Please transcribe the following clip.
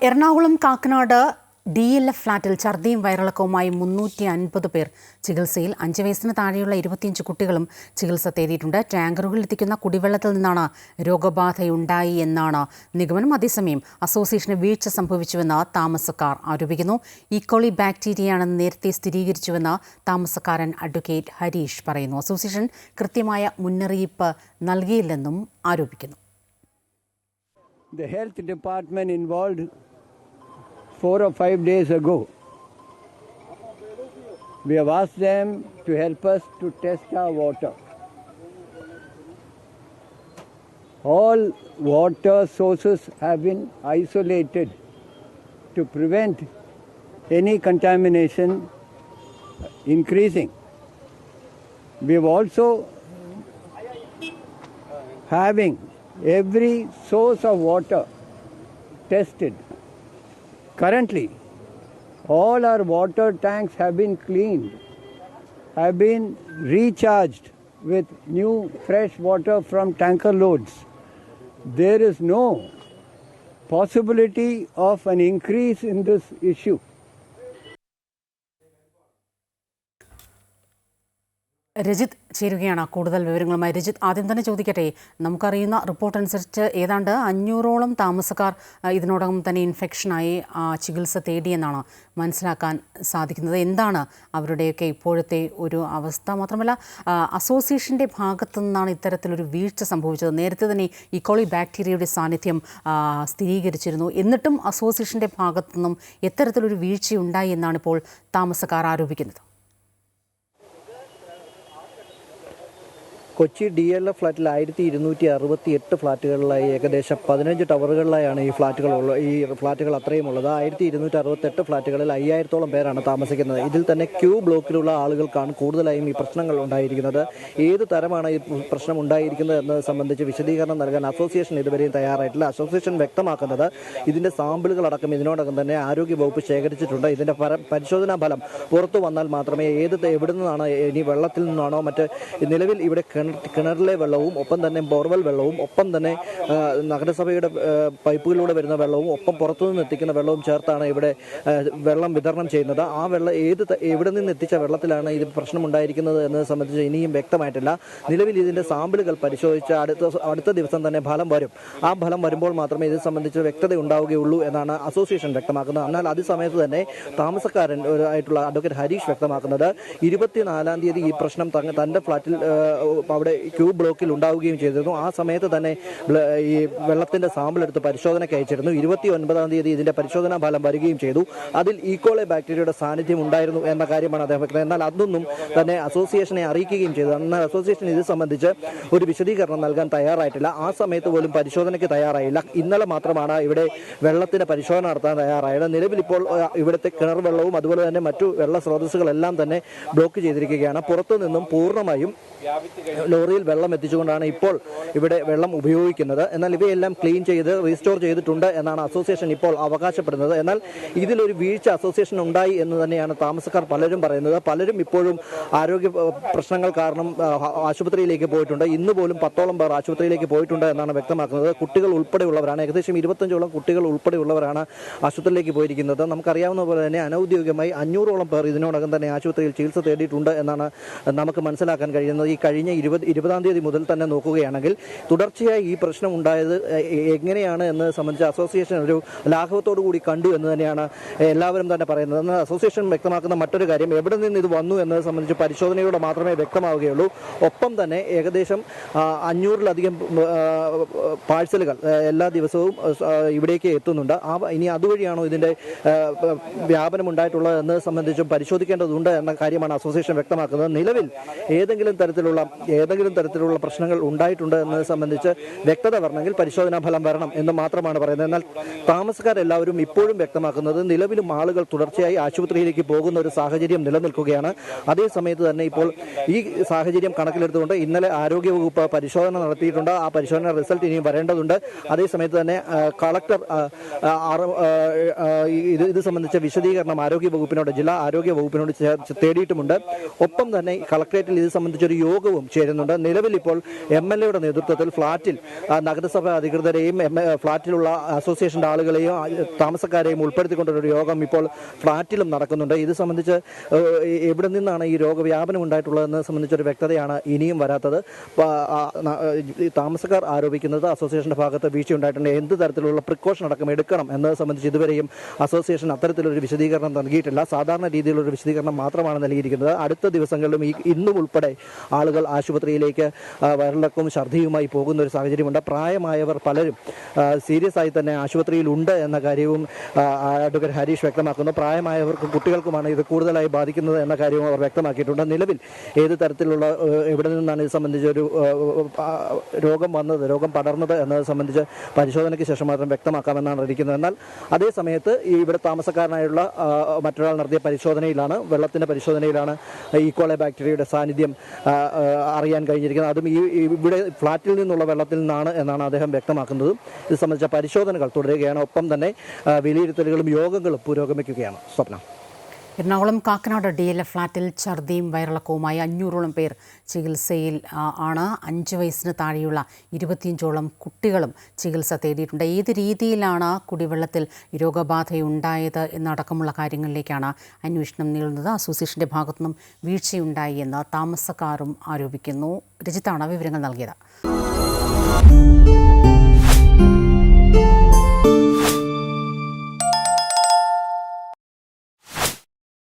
Ernakulam Kakkanad D L F ഫ്ളാറ്റിൽ ഛർദിയും വയറിളക്കവുമായി മുന്നൂറ്റി അൻപത് പേർ ചികിത്സയിൽ അഞ്ച് വയസ്സിന് താഴെയുള്ള ഇരുപത്തിയഞ്ച് കുട്ടികളും ചികിത്സ തേടിയിട്ടുണ്ട്. ടാങ്കറുകളിൽ എത്തിക്കുന്ന കുടിവെള്ളത്തിൽ നിന്നാണ് രോഗബാധയുണ്ടായി എന്നാണ് നിഗമനം. അതേസമയം അസോസിയേഷന് വീഴ്ച സംഭവിച്ചുവെന്ന് താമസക്കാർ ആരോപിക്കുന്നു. ഈക്കോളി ബാക്ടീരിയയാണെന്ന് നേരത്തെ സ്ഥിരീകരിച്ചുവെന്ന് താമസക്കാരൻ അഡ്വക്കേറ്റ് ഹരീഷ് പറയുന്നു. അസോസിയേഷൻ കൃത്യമായ മുന്നറിയിപ്പ് നൽകിയില്ലെന്നും ആരോപിക്കുന്നു. The health department four or five days ago. We have asked them to help us to test our water. All water sources have been isolated to prevent any contamination uh, increasing. We have also having every source of water tested. Currently, all our water tanks have been cleaned, have been recharged with new fresh water from tanker loads. There is no possibility of an increase in this issue. Rajith ചേരുകയാണ് കൂടുതൽ വിവരങ്ങളുമായി. രജിത് ആദ്യം തന്നെ ചോദിക്കട്ടെ നമുക്കറിയുന്ന report അനുസരിച്ച് ഏതാണ്ട് അഞ്ഞൂറോളം താമസക്കാർ ഇതിനോടകം തന്നെ ഇൻഫെക്ഷനായി ചികിത്സ തേടിയെന്നാണ് മനസ്സിലാക്കാൻ സാധിക്കുന്നത്. എന്താണ് അവരുടെയൊക്കെ ഇപ്പോഴത്തെ ഒരു അവസ്ഥ? മാത്രമല്ല അസോസിയേഷന്റെ ഭാഗത്തു നിന്നാണ് ഇത്തരത്തിലൊരു വീഴ്ച സംഭവിച്ചത്. നേരത്തെ തന്നെ ഇക്കോളി ബാക്ടീരിയയുടെ സാന്നിധ്യം സ്ഥിരീകരിച്ചിരുന്നു. എന്നിട്ടും അസോസിയേഷന്റെ ഭാഗത്തു നിന്നും എത്തരത്തിലൊരു വീഴ്ചയുണ്ടായി എന്നാണ് ഇപ്പോൾ താമസക്കാർ ആരോപിക്കുന്നത്. കൊച്ചി ഡി എൽ എഫ് ഫ്ലാറ്റിൽ ആയിരത്തി ഇരുന്നൂറ്റി അറുപത്തി എട്ട് ഫ്ലാറ്റുകളിലായി ഏകദേശം പതിനഞ്ച് ടവറുകളിലായാണ് ഈ ഫ്ലാറ്റുകൾ ഉള്ള ഈ ഫ്ലാറ്റുകൾ അത്രയും ഉള്ളത്. ആയിരത്തി ഇരുന്നൂറ്റി അറുപത്തെട്ട് ഫ്ലാറ്റുകളിൽ അയ്യായിരത്തോളം പേരാണ് താമസിക്കുന്നത്. ഇതിൽ തന്നെ ക്യൂ ബ്ലോക്കിലുള്ള ആളുകൾക്കാണ് കൂടുതലായും ഈ പ്രശ്നങ്ങൾ ഉണ്ടായിരിക്കുന്നത്. ഏത് തരമാണ് ഈ പ്രശ്നം ഉണ്ടായിരിക്കുന്നത് എന്നത് സംബന്ധിച്ച് വിശദീകരണം നൽകാൻ അസോസിയേഷൻ ഇതുവരെയും തയ്യാറായിട്ടില്ല. അസോസിയേഷൻ വ്യക്തമാക്കുന്നത് ഇതിന്റെ സാമ്പിളുകളടക്കം ഇതിനോടകം തന്നെ ആരോഗ്യ വകുപ്പ് ശേഖരിച്ചിട്ടുണ്ട്. ഇതിന്റെ പര- പരിശോധനാ ഫലം പുറത്തു വന്നാൽ മാത്രമേ ഏത് എവിടെ നിന്നാണ് ഇനി വെള്ളത്തിൽ നിന്നാണോ മറ്റ് നിലവിൽ ഇവിടെ കിണർ കിണറിലെ വെള്ളവും ഒപ്പം തന്നെ ബോർവെൽ വെള്ളവും ഒപ്പം തന്നെ നഗരസഭയുടെ പൈപ്പുകളിലൂടെ വരുന്ന വെള്ളവും ഒപ്പം പുറത്തുനിന്ന് എത്തിക്കുന്ന വെള്ളവും ചേർത്താണ് ഇവിടെ വെള്ളം വിതരണം ചെയ്യുന്നത്. ആ വെള്ളം ഏത് എവിടെ നിന്ന് എത്തിച്ച വെള്ളത്തിലാണ് ഇത് പ്രശ്നമുണ്ടായിരിക്കുന്നത് എന്നത് സംബന്ധിച്ച് ഇനിയും വ്യക്തമായിട്ടില്ല. നിലവിൽ ഇതിന്റെ സാമ്പിളുകൾ പരിശോധിച്ച് അടുത്ത അടുത്ത ദിവസം തന്നെ ഫലം വരും. ആ ഫലം വരുമ്പോൾ മാത്രമേ ഇത് സംബന്ധിച്ച് വ്യക്തത ഉണ്ടാവുകയുള്ളൂ എന്നാണ് അസോസിയേഷൻ വ്യക്തമാക്കുന്നത്. എന്നാൽ അതേ സമയത്ത് തന്നെ താമസക്കാരൻ ആയിട്ടുള്ള അഡ്വക്കേറ്റ് ഹരീഷ് വ്യക്തമാക്കുന്നത് ഇരുപത്തിനാലാം തീയതി ഈ പ്രശ്നം തന്റെ ഫ്ളാറ്റിൽ അവിടെ ക്യൂ ബ്ലോക്കിൽ ഉണ്ടാവുകയും ചെയ്തിരുന്നു. ആ സമയത്ത് തന്നെ ഈ വെള്ളത്തിന്റെ സാമ്പിൾ എടുത്ത് പരിശോധനയ്ക്ക് അയച്ചിരുന്നു. ഇരുപത്തി ഒൻപതാം തീയതി ഇതിന്റെ പരിശോധനാ ഫലം വരികയും ചെയ്തു. അതിൽ ഈക്കോളെ ബാക്ടീരിയയുടെ സാന്നിധ്യം ഉണ്ടായിരുന്നു എന്ന കാര്യമാണ് അദ്ദേഹം വ്യക്തം എന്നാൽ അതൊന്നും തന്നെ അസോസിയേഷനെ അറിയിക്കുകയും ചെയ്തു. എന്നാൽ അസോസിയേഷൻ ഇത് സംബന്ധിച്ച് ഒരു വിശദീകരണം നൽകാൻ തയ്യാറായിട്ടില്ല. ആ സമയത്ത് പോലും പരിശോധനയ്ക്ക് തയ്യാറായില്ല. ഇന്നലെ മാത്രമാണ് ഇവിടെ വെള്ളത്തിന്റെ പരിശോധന നടത്താൻ തയ്യാറായത്. നിലവിൽ ഇപ്പോൾ ഇവിടുത്തെ കിണർ വെള്ളവും അതുപോലെ തന്നെ മറ്റു വെള്ള സ്രോതസ്സുകളെല്ലാം തന്നെ ബ്ലോക്ക് ചെയ്തിരിക്കുകയാണ്. പുറത്തു നിന്നും പൂർണമായും ലോറിയിൽ വെള്ളം എത്തിച്ചുകൊണ്ടാണ് ഇപ്പോൾ ഇവിടെ വെള്ളം ഉപയോഗിക്കുന്നത്. എന്നാൽ ഇവയെല്ലാം ക്ലീൻ ചെയ്ത് റീസ്റ്റോർ ചെയ്തിട്ടുണ്ട് എന്നാണ് അസോസിയേഷൻ ഇപ്പോൾ അവകാശപ്പെടുന്നത്. എന്നാൽ ഇതിലൊരു വീഴ്ച അസോസിയേഷൻ ഉണ്ടായി എന്ന് തന്നെയാണ് താമസക്കാർ പലരും പറയുന്നത്. പലരും ഇപ്പോഴും ആരോഗ്യ പ്രശ്നങ്ങൾ കാരണം ആശുപത്രിയിലേക്ക് പോയിട്ടുണ്ട്. ഇന്ന് പോലും പത്തോളം പേർ ആശുപത്രിയിലേക്ക് പോയിട്ടുണ്ട് എന്നാണ് വ്യക്തമാക്കുന്നത്. കുട്ടികൾ ഉൾപ്പെടെയുള്ളവരാണ്. ഏകദേശം ഇരുപത്തഞ്ചോളം കുട്ടികൾ ഉൾപ്പെടെയുള്ളവരാണ് ആശുപത്രിയിലേക്ക് പോയിരിക്കുന്നത്. നമുക്കറിയാവുന്ന പോലെ തന്നെ അനൌദ്യോഗികമായി അഞ്ഞൂറോളം പേർ ഇതിനോടകം തന്നെ ആശുപത്രിയിൽ ചികിത്സ തേടിയിട്ടുണ്ട് എന്നാണ് നമുക്ക് മനസ്സിലാക്കാൻ കഴിയുന്നത്. ഈ കഴിഞ്ഞ ഇരുപത് ഇരുപതാം തീയതി മുതൽ തന്നെ നോക്കുകയാണെങ്കിൽ തുടർച്ചയായി ഈ പ്രശ്നം ഉണ്ടായത് എങ്ങനെയാണ് എന്ന് സംബന്ധിച്ച് അസോസിയേഷൻ ഒരു ലാഘവത്തോടു കൂടി കണ്ടു എന്ന് തന്നെയാണ് എല്ലാവരും തന്നെ പറയുന്നത്. എന്നാൽ അസോസിയേഷൻ വ്യക്തമാക്കുന്ന മറ്റൊരു കാര്യം എവിടെ നിന്ന് ഇത് വന്നു എന്നത് സംബന്ധിച്ച് പരിശോധനയോടെ മാത്രമേ വ്യക്തമാവുകയുള്ളൂ. ഒപ്പം തന്നെ ഏകദേശം അഞ്ഞൂറിലധികം പാഴ്സലുകൾ എല്ലാ ദിവസവും ഇവിടേക്ക് എത്തുന്നുണ്ട്. ആ ഇനി അതുവഴിയാണോ ഇതിന്റെ വ്യാപനം ഉണ്ടായിട്ടുള്ളത് എന്നത് സംബന്ധിച്ചും പരിശോധിക്കേണ്ടതുണ്ട് എന്ന കാര്യമാണ് അസോസിയേഷൻ വ്യക്തമാക്കുന്നത്. നിലവിൽ ഏതെങ്കിലും തരത്തിലുള്ള ഏതെങ്കിലും തരത്തിലുള്ള പ്രശ്നങ്ങൾ ഉണ്ടായിട്ടുണ്ട് എന്നത് സംബന്ധിച്ച് വ്യക്തത വരണമെങ്കിൽ പരിശോധനാ ഫലം വരണം എന്ന് മാത്രമാണ് പറയുന്നത്. എന്നാൽ താമസക്കാരെല്ലാവരും ഇപ്പോഴും വ്യക്തമാക്കുന്നത് നിലവിലും ആളുകൾ തുടർച്ചയായി ആശുപത്രിയിലേക്ക് പോകുന്ന ഒരു സാഹചര്യം നിലനിൽക്കുകയാണ്. അതേ സമയത്ത് തന്നെ ഇപ്പോൾ ഈ സാഹചര്യം കണക്കിലെടുത്തുകൊണ്ട് ഇന്നലെ ആരോഗ്യവകുപ്പ് പരിശോധന നടത്തിയിട്ടുണ്ട്. ആ പരിശോധന റിസൾട്ട് ഇനിയും വരേണ്ടതുണ്ട്. അതേസമയത്ത് തന്നെ കളക്ടർ ഇത് ഇത് സംബന്ധിച്ച വിശദീകരണം ആരോഗ്യ വകുപ്പിനോട് ജില്ലാ ആരോഗ്യ വകുപ്പിനോട് തേടിയിട്ടുമുണ്ട്. ഒപ്പം തന്നെ കളക്ടറേറ്റിൽ ഇത് സംബന്ധിച്ചൊരു യോഗവും ചേരും വരുന്നുണ്ട്. നിലവിൽ ഇപ്പോൾ എം എൽ എയുടെ നേതൃത്വത്തിൽ ഫ്ളാറ്റിൽ നഗരസഭാ അധികൃതരെയും ഫ്ളാറ്റിലുള്ള അസോസിയേഷന്റെ ആളുകളെയും താമസക്കാരെയും ഉൾപ്പെടുത്തിക്കൊണ്ടൊരു യോഗം ഇപ്പോൾ ഫ്ളാറ്റിലും നടക്കുന്നുണ്ട്. ഇത് സംബന്ധിച്ച് എവിടെ നിന്നാണ് ഈ രോഗവ്യാപനം ഉണ്ടായിട്ടുള്ളതെന്ന് സംബന്ധിച്ചൊരു വ്യക്തതയാണ് ഇനിയും വരാത്തത്. താമസക്കാർ ആരോപിക്കുന്നത് അസോസിയേഷന്റെ ഭാഗത്ത് വീഴ്ച ഉണ്ടായിട്ടുണ്ട്. എന്ത് തരത്തിലുള്ള പ്രിക്കോഷൻ അടക്കം എടുക്കണം എന്നത് സംബന്ധിച്ച് ഇതുവരെയും അസോസിയേഷൻ അത്തരത്തിലൊരു വിശദീകരണം നൽകിയിട്ടില്ല. സാധാരണ രീതിയിലുള്ള വിശദീകരണം മാത്രമാണ് നൽകിയിരിക്കുന്നത്. അടുത്ത ദിവസങ്ങളിലും ഈ ഇന്നും ഉൾപ്പെടെ ആളുകൾ ആശുപത്രിയിലേക്ക് വയറിളക്കും ഛർദിയുമായി പോകുന്ന ഒരു സാഹചര്യമുണ്ട്. പ്രായമായവർ പലരും സീരിയസ് ആയി തന്നെ ആശുപത്രിയിലുണ്ട് എന്ന കാര്യവും അഡ്വക്കേറ്റ് ഹരീഷ് വ്യക്തമാക്കുന്നു. പ്രായമായവർക്കും കുട്ടികൾക്കുമാണ് ഇത് കൂടുതലായി ബാധിക്കുന്നത് എന്ന കാര്യവും അവർ വ്യക്തമാക്കിയിട്ടുണ്ട്. നിലവിൽ ഏത് തരത്തിലുള്ള എവിടെ നിന്നാണ് ഇത് സംബന്ധിച്ച് ഒരു രോഗം വന്നത് രോഗം പടർന്നത് എന്നത് സംബന്ധിച്ച് പരിശോധനയ്ക്ക് ശേഷം മാത്രം വ്യക്തമാക്കാമെന്നാണ് ഇരിക്കുന്നത് എന്നാൽ അതേ സമയത്ത് ഈ ഇവിടെ താമസക്കാരനായുള്ള മറ്റൊരാൾ നടത്തിയ പരിശോധനയിലാണ് വെള്ളത്തിന്റെ പരിശോധനയിലാണ് ഈക്കോളെ ബാക്ടീരിയയുടെ സാന്നിധ്യം ആ, അറിയാൻ കഴിഞ്ഞിരിക്കുന്നത്. അതും ഈ ഇവിടെ ഫ്ളാറ്റിൽ നിന്നുള്ള വെള്ളത്തിൽ നിന്നാണ് എന്നാണ് അദ്ദേഹം വ്യക്തമാക്കുന്നത്. ഇത് സംബന്ധിച്ച പരിശോധനകൾ തുടരുകയാണ്. ഒപ്പം തന്നെ വിലയിരുത്തലുകളും യോഗങ്ങളും പുരോഗമിക്കുകയാണ്. Swapna. Ernakulam Kakkanad D L F ഫ്ളാറ്റിൽ ഛർദിയും വയറിളക്കവുമായി അഞ്ഞൂറോളം പേർ ചികിത്സയിൽ ആണ്. അഞ്ച് വയസ്സിന് താഴെയുള്ള ഇരുപത്തിയഞ്ചോളം കുട്ടികളും ചികിത്സ തേടിയിട്ടുണ്ട്. ഏത് രീതിയിലാണ് കുടിവെള്ളത്തിൽ രോഗബാധയുണ്ടായത് എന്നടക്കമുള്ള കാര്യങ്ങളിലേക്കാണ് അന്വേഷണം നീളുന്നത്. അസോസിയേഷന്റെ ഭാഗത്തുനിന്നും വീഴ്ചയുണ്ടായി എന്ന് താമസക്കാരും ആരോപിക്കുന്നു. രജിത്താണ് വിവരങ്ങൾ നൽകിയത്.